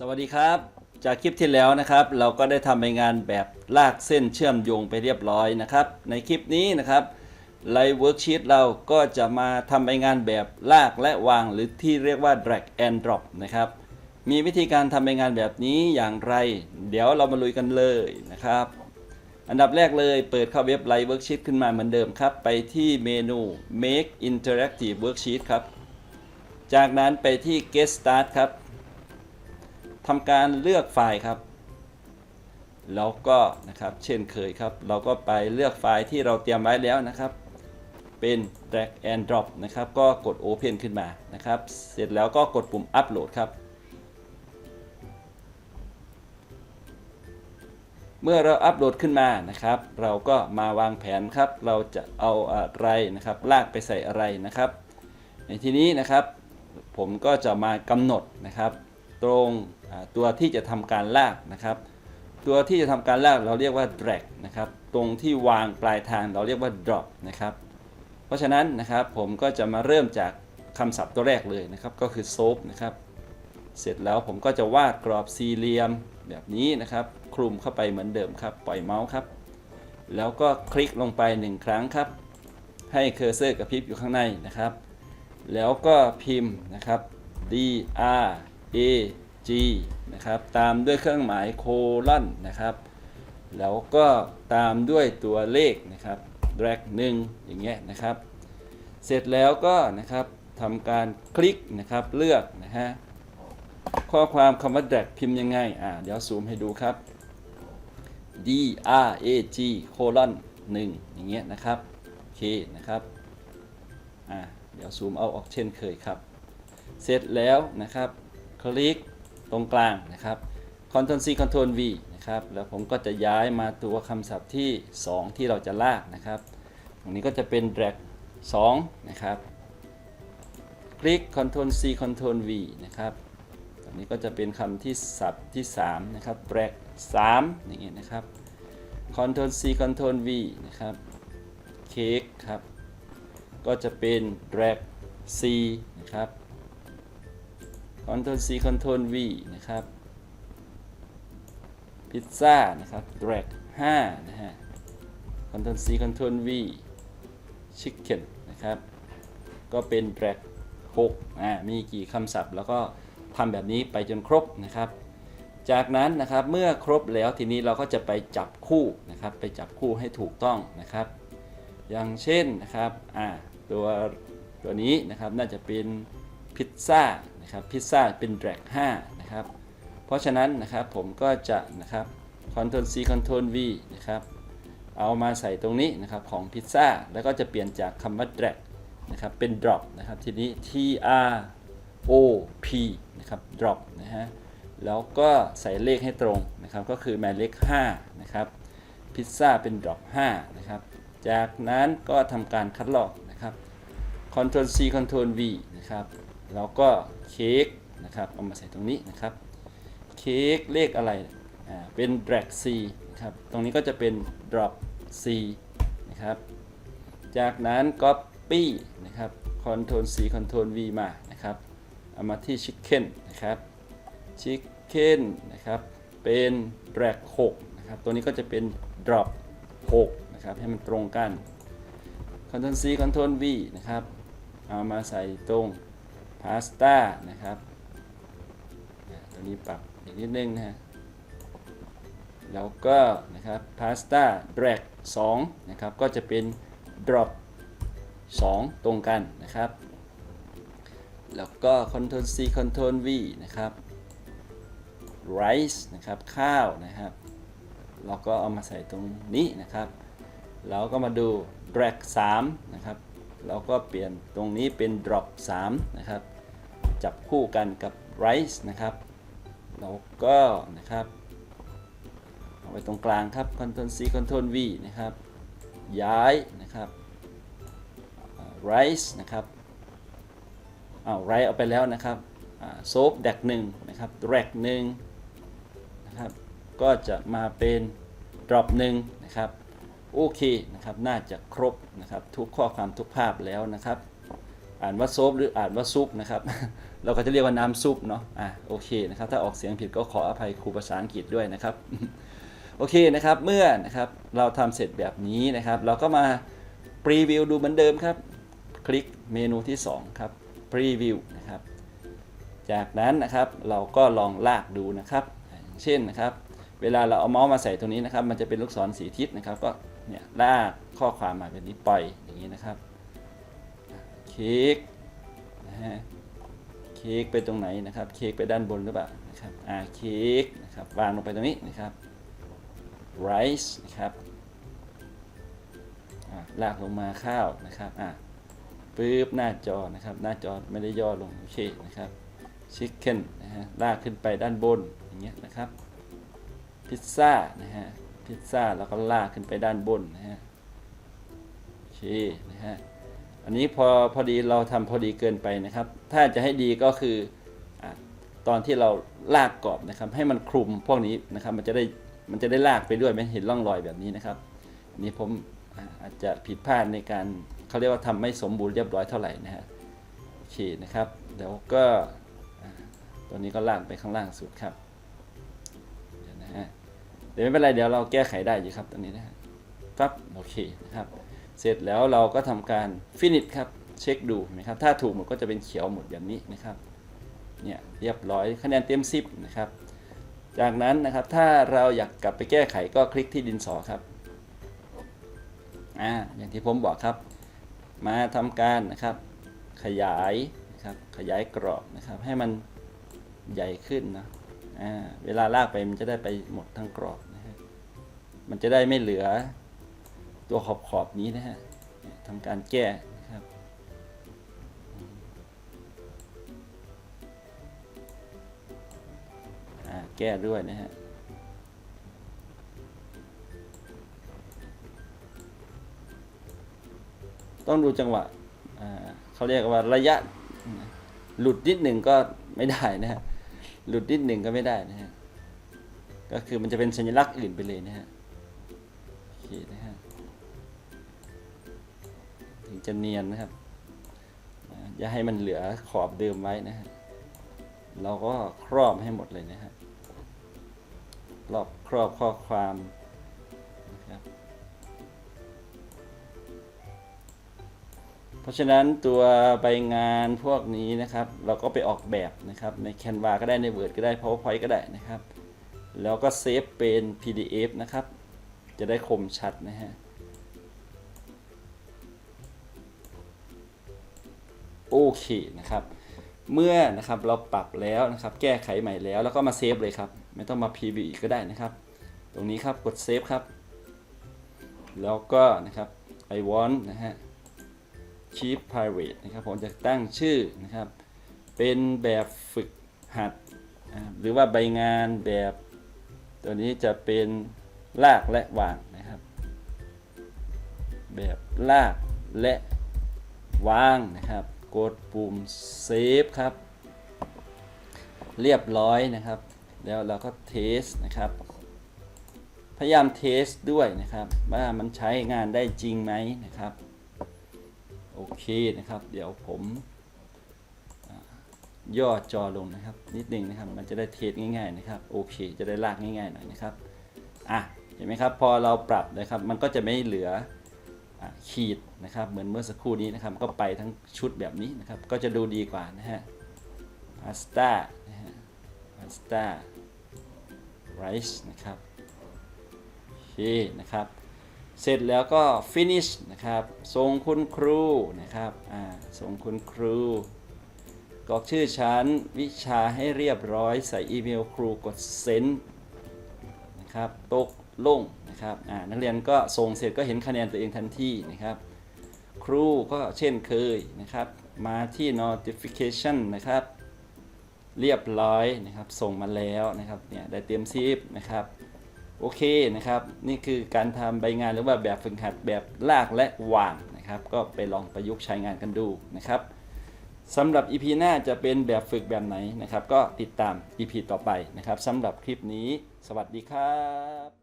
สวัสดีครับ จากคลิปที่แล้วนะครับ เราก็ได้ทำไปงานแบบลากเส้นเชื่อมโยงไปเรียบร้อยนะครับ ในคลิปนี้นะครับไลฟ์เวิร์กชีตเราก็จะมาทำไปงานแบบลากและวาง หรือที่เรียกว่า drag and drop นะครับ มีวิธีการทำไปงานแบบนี้อย่างไร เดี๋ยวเรามาลุยกันเลยนะครับ อันดับแรกเลยเปิดเข้าเว็บ Live Worksheet ขึ้นมาเหมือนเดิมครับ ไปที่เมนู Make Interactive Worksheet ครับ จากนั้นไปที่ Get Start ครับ ทำการเลือกไฟล์ครับแล้วก็นะครับเช่นเคยครับ เราก็ไปเลือกไฟล์ที่เราเตรียมไว้แล้วนะครับ เป็น drag and drop นะครับ ก็กด open ขึ้นมานะครับ เสร็จแล้วก็กดปุ่ม upload ครับ เมื่อเราอัปโหลดขึ้นมานะครับ เราก็มาวางแผนครับ เราจะเอาอะไรนะครับ ลากไปใส่อะไรนะครับ ในที่นี้นะครับ ผมก็จะมากำหนดนะครับ ตรงตัวที่จะทำการลากนะครับ ตัวที่จะทำการลากเราเรียกว่า drag นะครับตรงที่วางปลายทางเราเรียกว่า drop นะครับเพราะฉะนั้นนะครับผมก็จะมาเริ่มจากคำศัพท์ตัวแรกเลยนะครับก็คือ soap นะครับเสร็จแล้วผมก็จะวาดกรอบสี่เหลี่ยมแบบนี้นะครับ คลุมเข้าไปเหมือนเดิมครับ ปล่อยเมาส์ครับ แล้วก็คลิกลงไปหนึ่งครั้งครับ ให้เคอร์เซอร์กระพริบอยู่ข้างในนะครับ แล้วก็พิมพ์นะครับ D R A G นะครับตามด้วยเครื่องหมายโคลอนนะครับ แล้วก็ตามด้วยตัวเลขนะครับ drag 1 อย่างเงี้ยนะครับ เสร็จแล้วก็นะครับทำการคลิกนะครับเลือกนะฮะข้อความคำว่า drag พิมพ์ยังไงอ่าเดี๋ยวซูมให้ดูครับ D R A G colon 1อย่างเงี้ยนะครับโอเคนะครับอ่าเดี๋ยวซูมเอาออกเช่นเคยครับ เสร็จแล้วนะครับ คลิกตรงกลางนะครับ Ctrl C Ctrl V นะครับ แล้วผมก็จะย้ายมาตัวคำศัพท์ที่ 2 ที่เราจะลากนะครับ ตรงนี้ก็จะเป็น drag 2 นะครับ คลิก Ctrl C Ctrl V นะครับ ตรงนี้ก็จะเป็นคำที่ศัพท์ที่ 3 นะครับ drag 3อย่างเงี้ยนะครับ Ctrl C Ctrl V นะครับ cake ครับ ก็จะเป็น drag C นะครับ Ctrl C Ctrl V นะครับ พิซซ่านะครับ drag 5 นะฮะ Ctrl C Ctrl V chicken นะครับ ก็เป็น drag 6อ่า มีกี่คำศัพท์ แล้วก็ทำแบบนี้ไปจนครบนะครับ จากนั้นนะครับ เมื่อครบแล้วทีนี้เราก็จะไปจับคู่นะครับ ไปจับคู่ให้ถูกต้องนะครับ อย่างเช่นนะครับ อ่า ตัวตัวนี้นะครับ น่าจะเป็นพิซซ่า นะครับพิซซ่าเป็น drag 5นะครับเพราะฉะนั้นนะครับผมก็จะนะครับ Ctrl C Ctrl V นะครับเอามาใส่ตรงนี้นะครับของพิซซ่าแล้วก็จะเปลี่ยนจากคำว่า drag นะครับเป็น drop นะครับทีนี้ T R O P นะครับ drop นะฮะแล้วก็ใส่เลขให้ตรงนะครับก็คือหมายเลข5นะครับพิซซ่าเป็น drop 5นะครับจากนั้นก็ทำการคัดลอกนะครับ Ctrl C Ctrl V นะครับ แล้วก็เค้กนะครับเอามาใส่ตรงนี้นะครับ เค้กเลขอะไรอ่าเป็น drag C นะครับตรงนี้ก็จะเป็น drop C นะครับ จากนั้น copy นะครับ Ctrl C Ctrl V มานะครับเอามาที่ chicken นะครับ chicken นะครับเป็น drag 6นะครับตัวนี้ก็จะเป็น drop 6นะครับให้มันตรงกัน Ctrl C Ctrl V นะครับเอามาใส่ตรง pasta นะครับตัวนี้ปรับอีกนิดนึงนะฮะแล้วก็นะครับ pasta drag 2นะครับก็จะเป็น drop 2 ตรงกันนะครับ แล้วก็ Ctrl C Ctrl V นะครับ rice นะครับข้าวนะครับ เราก็เอามาใส่ตรงนี้นะครับเราก็มาดู drag 3นะครับ เราก็เปลี่ยนตรงนี้เป็น drop 3 นะครับ จับคู่กันกับ rice นะครับ แล้วก็นะครับเอาไว้ตรงกลางครับ Ctrl C Ctrl V นะครับ ย้ายนะครับ rice นะครับเอา right เอาไปแล้วนะครับโซฟแดกหนึ่งนะครับ drag หนึ่งนะครับ ก็จะมาเป็น drop หนึ่งนะครับ โอเคนะครับน่าจะครบนะครับทุกข้อความทุกภาพแล้วนะครับ อ่านว่าซบหรืออ่านว่าซุปนะครับ เราก็จะเรียกว่าน้ำซุปเนาะอะโอเคนะครับถ้าออกเสียงผิดก็ขออภัยครูภาษาอังกฤษด้วยนะครับโอเคนะครับเมื่อนะครับเราทำเสร็จแบบนี้นะครับ เราก็มาพรีวิวดูเหมือนเดิมครับ คลิกเมนูที่2ครับพรีวิวนะครับจากนั้นนะครับเราก็ลองลากดูนะครับ เช่นนะครับ เวลาเราเอาเมาส์มาใส่ตรงนี้นะครับ มันจะเป็นลูกศรสีทิศนะครับ ก็ เนี่ยลากข้อความมาแบบนี้ปล่อยอย่างนี้นะครับ คลิกนะฮะคลิกไปตรงไหนนะครับ คลิกไปด้านบนหรือเปล่านะครับอ่าคลิกนะครับวางลงไปตรงนี้นะครับ rise นะครับอ่าลากลงมาข้าวนะครับอ่าปึ๊บหน้าจอนะครับ หน้าจอไม่ได้ย่อลงโอเคนะครับ chicken นะฮะลากขึ้นไปด้านบนอย่างเงี้ยนะครับพิซซ่านะฮะ พิซซ่าแล้วก็ลากขึ้นไปด้านบนนะฮะโอเคนะฮะอันนี้พอพอดีเราทำพอดีเกินไปนะครับ ถ้าจะให้ดีก็คืออตอนที่เราลากกรอบนะครับ ให้มันคลุมพวกนี้นะครับ มันจะได้มันจะได้ลากไปด้วยไม่เห็นร่องรอยแบบนี้นะครับอันนี้ผมอาอาจจะผิดพลาดในการเขาเรียกว่าทำไม่สมบูรณ์เรียบร้อยเท่าไหร่นะฮะโอเคนะครับเดี๋ยวก็ตัวนี้ก็ลากไปข้างล่างสุดครับ เดี๋ยวนะฮะ เดี๋ยวไม่เป็นไรเดี๋ยวเราแก้ไขได้อยู่ครับตรงนี้นะฮะปั๊บโอเคนะครับ เสร็จแล้วเราก็ทำการฟินิชครับเช็คดูนะครับ ถ้าถูกหมดก็จะเป็นเขียวหมดแบบนี้นะครับเนี่ยเรียบร้อยคะแนนเต็มสิบนะครับ จากนั้นนะครับถ้าเราอยากกลับไปแก้ไขก็คลิกที่ดินสอครับอ่าอย่างที่ผมบอกครับ มาทำการนะครับ ขยายนะครับขยายกรอบนะครับ ให้มันใหญ่ขึ้นนะอ่าเวลาลากไปมันจะได้ไปหมดทั้งกรอบ มันจะได้ไม่เหลือตัวขอบขอบนี้นะฮะทำการแก้นะครับ แก้ด้วยนะฮะต้องดูจังหวะเขาเรียกว่าระยะ หลุดนิดหนึ่งก็ไม่ได้นะฮะ หลุดนิดหนึ่งก็ไม่ได้นะฮะ ก็คือมันจะเป็นสัญลักษณ์อื่นไปเลยนะฮะ เคนะฮะถึงจะเนียนนะครับ อย่าให้มันเหลือขอบเดิมไว้นะฮะเราก็ครอบให้หมดเลยนะฮะรอบครอบข้อความนะครับเพราะฉะนั้นตัวใบงานพวกนี้นะครับ เราก็ไปออกแบบนะครับ ใน Canva ก็ได้ใน Word ก็ได้ PowerPoint ก็ได้นะครับ แล้วก็เซฟเป็น PDF นะครับ จะได้คมชัดนะฮะ โอเคนะครับ เมื่อนะครับเราปรับแล้วนะครับ แก้ไขใหม่แล้วแล้วก็มาเซฟเลยครับ ไม่ต้องมา preview อีกก็ได้นะครับ ตรงนี้ครับกดเซฟครับ แล้วก็นะครับ I want นะฮะ Keep Private นะครับ ผมจะตั้งชื่อนะครับ เป็นแบบฝึกหัด หรือว่าใบงานแบบ ตัวนี้จะเป็น ลากและวางนะครับ แบบลากและวางนะครับ กดปุ่ม Save ครับ เรียบร้อยนะครับ แล้วเราก็เทสนะครับ พยายามเทสด้วยนะครับ ว่ามันใช้งานได้จริงไหมนะครับ โอเคนะครับ เดี๋ยวผมย่อจอลงนะครับ นิดนึงนะครับ มันจะได้เทสง่ายๆนะครับ โอเค จะได้ลากง่ายๆหน่อยนะครับ อะ เห็นไหมครับ พอเราปรับนะครับ มันก็จะไม่เหลือขีดนะครับ เหมือนเมื่อสักครู่นี้นะครับ ก็ไปทั้งชุดแบบนี้นะครับ ก็จะดูดีกว่านะฮะพาสต้านะฮะพาสต้าไรซ์นะครับโอเคนะครับ เสร็จแล้วก็ finish นะครับ ส่งคุณครูนะครับ อ่า ส่งคุณครูกรอกชื่อชั้นวิชาให้เรียบร้อยใส่อีเมลครูกด send นะครับ ตก ล่งนะครับนักเรียนก็ส่งเสร็จก็เห็นคะแนนตัวเองทันทีนะครับ ครูก็เช่นเคยนะครับ มาที่ notification นะครับ เรียบร้อยนะครับ ส่งมาแล้วนะครับเนี่ยได้เตรียมซีฟนะครับโอเคนะครับ นี่คือการทำใบงานหรือว่าแบบฝึกหัดแบบลากและวางนะครับ ก็ไปลองประยุกต์ใช้งานกันดูนะครับสำหรับ EP หน้าจะเป็นแบบฝึกแบบไหนนะครับ ก็ติดตาม EP ต่อไปนะครับสำหรับคลิปนี้ สวัสดีครับ